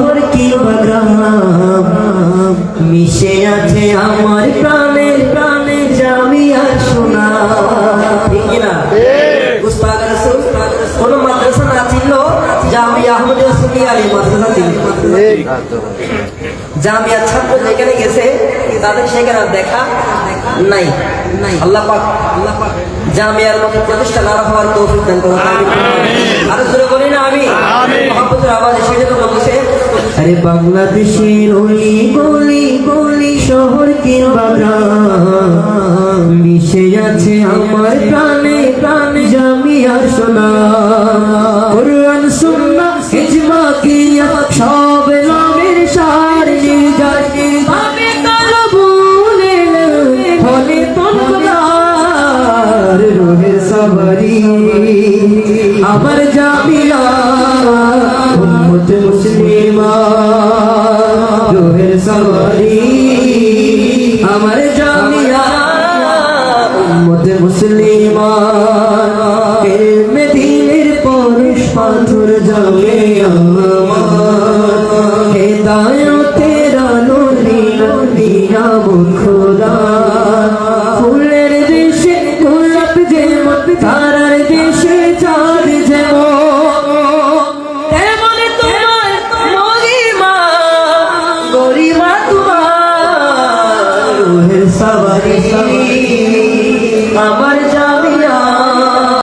তোর কি বাগাম মিশে আছে আমার প্রাণে প্রাণে জামি আর সোনা। ঠিক না? কোন মাদ্রাসা না ছিল জামি আহমদ সুলি আলী মাদ্রাসা ছিল। জামিয়া ছাত্র যেখানে গেছে তাদের সেখানে দেখা নাই। আল্লাহ পাক আল্লাহ পাক জামিয়ার মতো প্রতিষ্ঠা না হওয়ার তৌফিক দান করুন। আরও জোরে বলি না আমি আমিন। মহাপ্রভুর আওয়াজ আরে বাংলাদেশের অলি গলি গলি শহর গ্রাম, মিশে আছে আমার প্রাণে প্রাণে জামিয়ার সোনা। কোরআন সুন্নাহ ইজমা কিয়া, সব নামের সার নির্যাস। তালবুলে হলে তনকার রোহের সবারি। আমার জামিয়া জোহের সবারি, আমার জামিয়া, উম্মত মুসলিমা এলমে দিনের পরশ পাথর জামিয়া হেদায়তের আলো দিয়া মুখরা ফুলের দেশে গোলাপ যে মত আমার